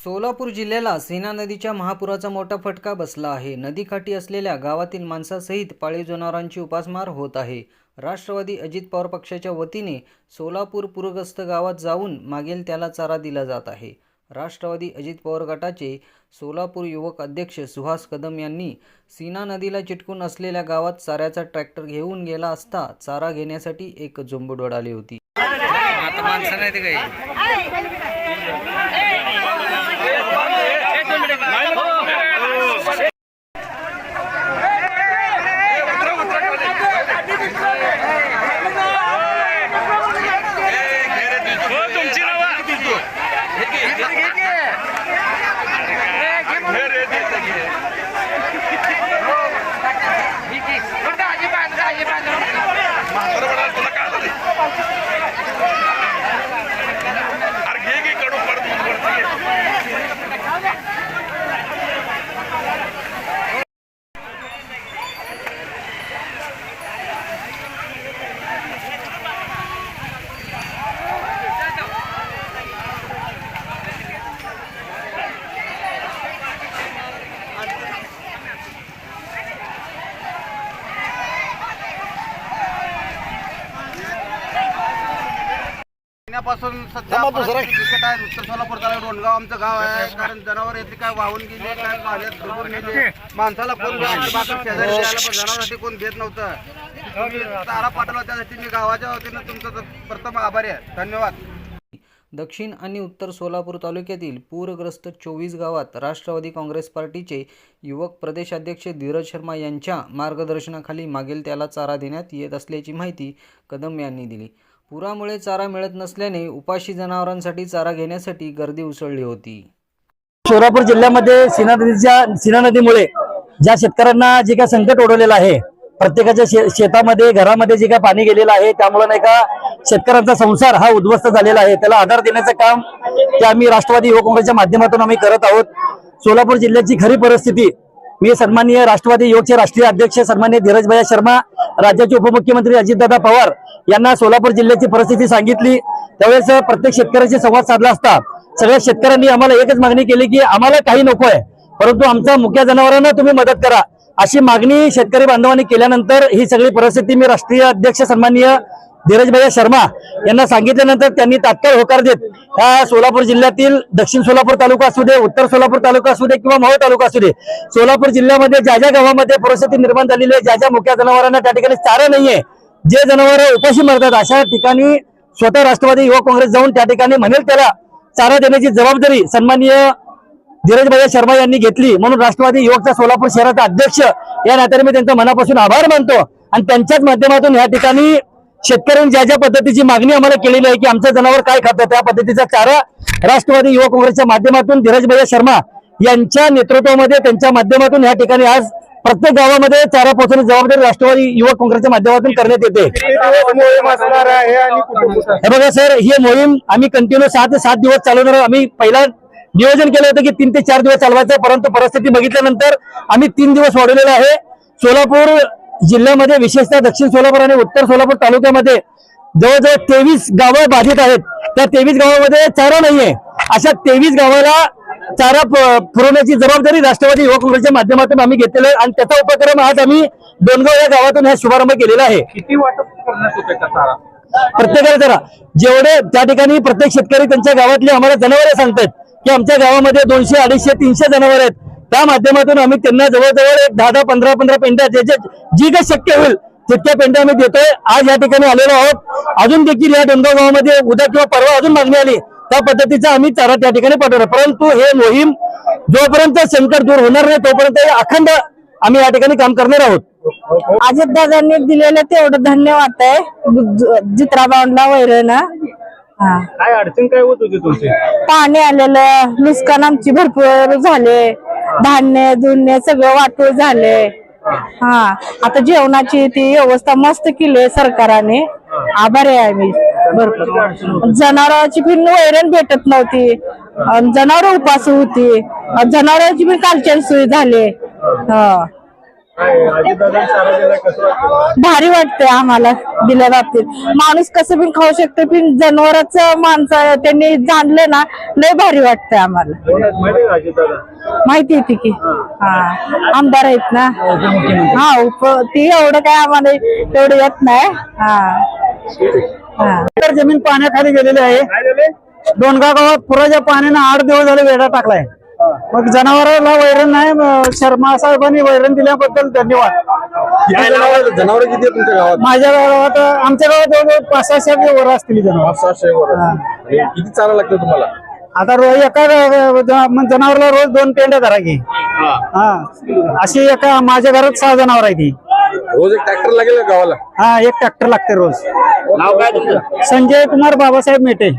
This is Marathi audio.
सोलापूर जिल्ह्याला सीना नदीच्या महापुराचा मोठा फटका बसला आहे नदीकाठी असलेल्या गावातील माणसासहित पाळीव जनावरांची उपासमार होत आहे राष्ट्रवादी अजित पवार पक्षाच्या वतीने सोलापूर पूरग्रस्त गावात जाऊन मागेल त्याला चारा दिला जात आहे राष्ट्रवादी अजित पवार गटाचे सोलापूर युवक अध्यक्ष सुहास कदम यांनी सीना नदीला चिटकून असलेल्या गावात चाऱ्याचा ट्रॅक्टर घेऊन गेला असता चारा घेण्यासाठी एक झुंबड उडाली होती आता माणसं नाही ते काही हो तुमची नावं अरे घे घे कडू पडतो वरती घे. महिन्यापासून सध्या बिकट आहे. उत्तर सोलापूर तालुका डोणगाव आमचं गाव आहे. कारण जनावर येते काय वाहून गेले काय पाण्यात डुबून गेले. माणसाला कोण बाकी शेजारी द्यायला पण जनावरांसाठी कोण देत नव्हतं. तुम्ही तारा पाठवला त्यासाठी मी गावाच्या वतीनं तुमचं प्रथम आभारी आहे. धन्यवाद. दक्षिण आणि उत्तर सोलापूर तालुक्यातील पूरग्रस्त चोवीस गावात राष्ट्रवादी काँग्रेस पार्टीचे युवक प्रदेशाध्यक्ष धीरज शर्मा यांच्या मार्गदर्शनाखाली मागेल त्याला चारा देण्यात येत असल्याची माहिती कदम यांनी दिली. पुरामुळे चारा मिळत नसल्याने उपाशी जनावरांसाठी चारा घेण्यासाठी गर्दी उसळली होती. सोलापूर जिल्ह्यामध्ये सीना नदीच्या सीना नदीमुळे ज्या शेतकऱ्यांना जे काय संकट ओढवलेलं आहे प्रत्येकाच्या शे शेतामध्ये घरामध्ये जे काय पाणी गेलेलं आहे त्यामुळे नाही का शेतकऱ्यांचा संसार हा उद्ध्वस्त झालेला आहे. त्याला आधार देण्याचं काम ते आम्ही राष्ट्रवादी युवक काँग्रेसच्या माध्यमातून आम्ही करत आहोत. सोलापूर जिल्ह्याची खरी परिस्थिती मी सन्माननीय राष्ट्रवादी युवकचे राष्ट्रीय अध्यक्ष सन्मान्य धीरजभाई शर्मा राज्याचे उपमुख्यमंत्री अजितदादा पवार यांना सोलापूर जिल्ह्याची परिस्थिती सांगितली. त्यावेळेस प्रत्येक शेतकऱ्याशी संवाद साधला असता. सगळ्या शेतकऱ्यांनी आम्हाला एकच मागणी केली की आम्हाला काही नको आहे परंतु आमच्या मुख्या जनावरांना तुम्ही मदत करा. अशी मागणी शेतकरी बांधवांनी केल्यानंतर ही सगळी परिस्थिती मी राष्ट्रीय अध्यक्ष सन्माननीय धीरजभाई शर्मा यांना सांगितल्यानंतर त्यांनी तात्काळ होकार देत. ह्या सोलापूर जिल्ह्यातील दक्षिण सोलापूर तालुका असू दे उत्तर सोलापूर तालुका असू दे किंवा मऊ तालुका असू दे सोलापूर जिल्ह्यामध्ये ज्या ज्या गावामध्ये परिस्थिती निर्माण झालेली आहे ज्या ज्या मुख्या जनावरांना त्या ठिकाणी चारा नाहीये जे जनावर उपाशी मरतात अशा ठिकाणी स्वतः राष्ट्रवादी युवक काँग्रेस जाऊन त्या ठिकाणी म्हणेल त्याला चारा देण्याची जबाबदारी सन्माननीय धीरजभाई शर्मा यांनी घेतली. म्हणून राष्ट्रवादी युवकचा सोलापूर शहराचा अध्यक्ष या नात्याने मी त्यांचा मनापासून आभार मानतो. आणि त्यांच्याच माध्यमातून या ठिकाणी शेतकऱ्यांनी ज्या ज्या पद्धतीची मागणी आम्हाला केलेली आहे की आमचं जनावर काय खातं त्या पद्धतीचा चारा राष्ट्रवादी युवक काँग्रेसच्या माध्यमातून धीरज भैया शर्मा यांच्या नेतृत्वामध्ये त्यांच्या माध्यमातून या ठिकाणी आज प्रत्येक गावामध्ये चारा पोहोचवण्याची जबाबदारी राष्ट्रवादी युवक काँग्रेसच्या माध्यमातून करण्यात येते. हे बघा सर ही मोहीम आम्ही कंटिन्यू सहा ते सात दिवस चालवणार आम्ही पहिला नियोजन केलं होतं की तीन ते चार दिवस चालवायचं परंतु परिस्थिती बघितल्यानंतर आम्ही तीन दिवस वाढवलेला आहे. सोलापूर जिल्ह्यामध्ये विशेषतः दक्षिण सोलापूर आणि उत्तर सोलापूर तालुक्यामध्ये जवळजवळ तेवीस गावं बाधित आहेत. त्या तेवीस गावामध्ये चारा नाहीये. अशा तेवीस गावाला चारा पुरवण्याची जबाबदारी राष्ट्रवादी युवक काँग्रेसच्या माध्यमातून आम्ही घेतलेला आहे आणि त्याचा उपक्रम आज आम्ही डोनगाव या गावातून हा शुभारंभ केलेला आहे. किती वाटप करण्यात प्रत्येकाला जरा जेवढे त्या ठिकाणी प्रत्येक शेतकरी त्यांच्या गावातली आम्हाला जनावरे सांगतात की आमच्या गावामध्ये दोनशे अडीचशे तीनशे जनावर आहेत. त्या माध्यमातून आम्ही त्यांना जवळजवळ एक दहा दहा पंधरा पंधरा पेंड्या जे जे जी काही शक्य होईल तितक्या पेंड्या आम्ही देतोय. आज या ठिकाणी आलेलो आहोत. अजून देखील या डोंगराव गावामध्ये उद्या किंवा परवा अजून मागणी आली. त्या पद्धतीचा आम्ही चारा त्या ठिकाणी पाठवणार. परंतु हे मोहीम जोपर्यंत संकट दूर होणार नाही तोपर्यंत हे अखंड आम्ही या ठिकाणी काम करणार आहोत. अजितदादांनी दिलेलं तेवढं धन्यवाद आहे जित्राबाऊंना वैरण. हा. काय अडचण काय होत होती तुमची? पाणी आलेलं नुकसान आमची भरपूर झाले. धान्य धुन्य सगळं वाटूळ झालंय. हा आता जेवणाची ती व्यवस्था मस्त केली आहे सरकारने. आभारी आहे मी भरपूर. जनावरांची पण वैरण भेटत नव्हती. जनावर उपास होती. जनावरांची पण कालचन सोय झाली. हा. भारी वाटतंय आम्हाला दिल्या बाबतीत. माणूस कसं पण खाऊ शकतो पण जनावरांचं माणसं त्यांनी जाणलं ना लय भारी वाटतंय आम्हाला. माहिती येते की हा. आमदार आहेत ना. हा उप ती एवढं काय आम्हाला तेवढं येत नाही. हा. हा. जमीन पाण्याखाली गेलेली आहे. डोनगाव गावात पुराच्या पाण्यानं आठ दिवस झाले वेढा टाकलाय. मग जनावराला वैरण नाही शर्मा साहेबांनी वैरण दिल्याबद्दल धन्यवाद. जनावर किती आहे तुमच्या गावात? माझ्या गावात आमच्या गावात जवळजवळ पाच सहाशे वर असतील जनावर. सहाशे वर. किती चारा लागतं तुम्हाला? आता रोज एका जनावरला रोज दोन पेंड्या धरा की. हा. अशी एका माझ्या घरात सहा जनावर आहे ती रोज एक ट्रॅक्टर लागेल का गावाला? हा एक ट्रॅक्टर लागते रोज. नाव काय तुमचं? संजय कुमार बाबासाहेब मेटे.